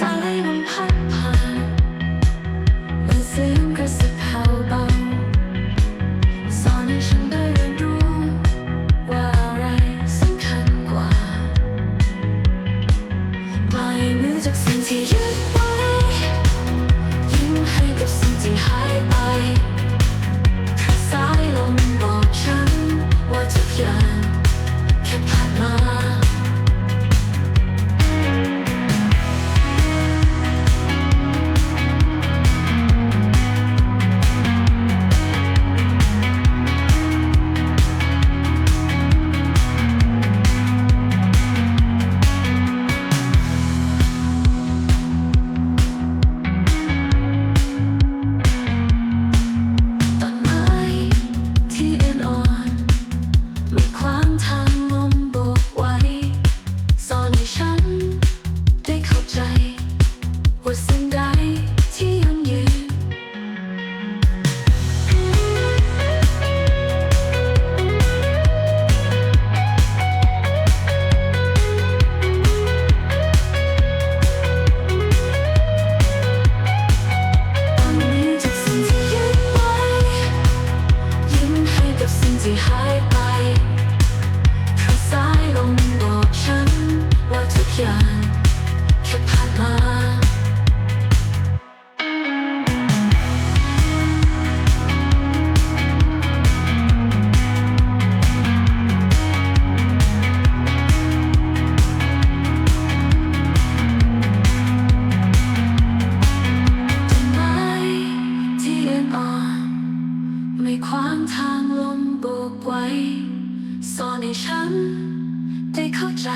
สายลมพัดผ่านเหมือนเสียงกระสิบเบาสอนให้ฉันได้เรียนรู้ ว่าอะไรสำคัญกว่าปล่อยมือจากสิ่งที่ยึด สอนให้ฉันได้เข้าใจ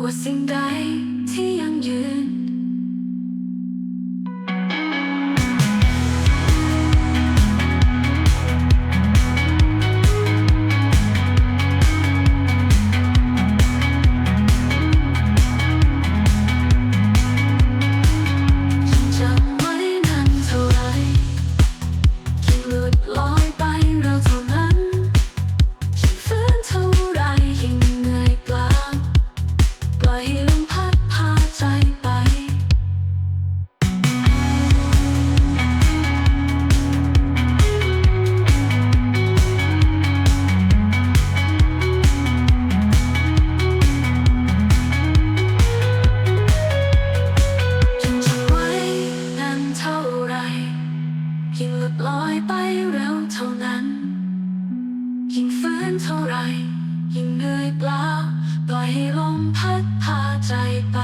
ว่าสิ่งใดที่ยังยืน เท่าไร ยิ่งเหนื่อยเปล่าปล่อยให้ลมพัดพาใจไป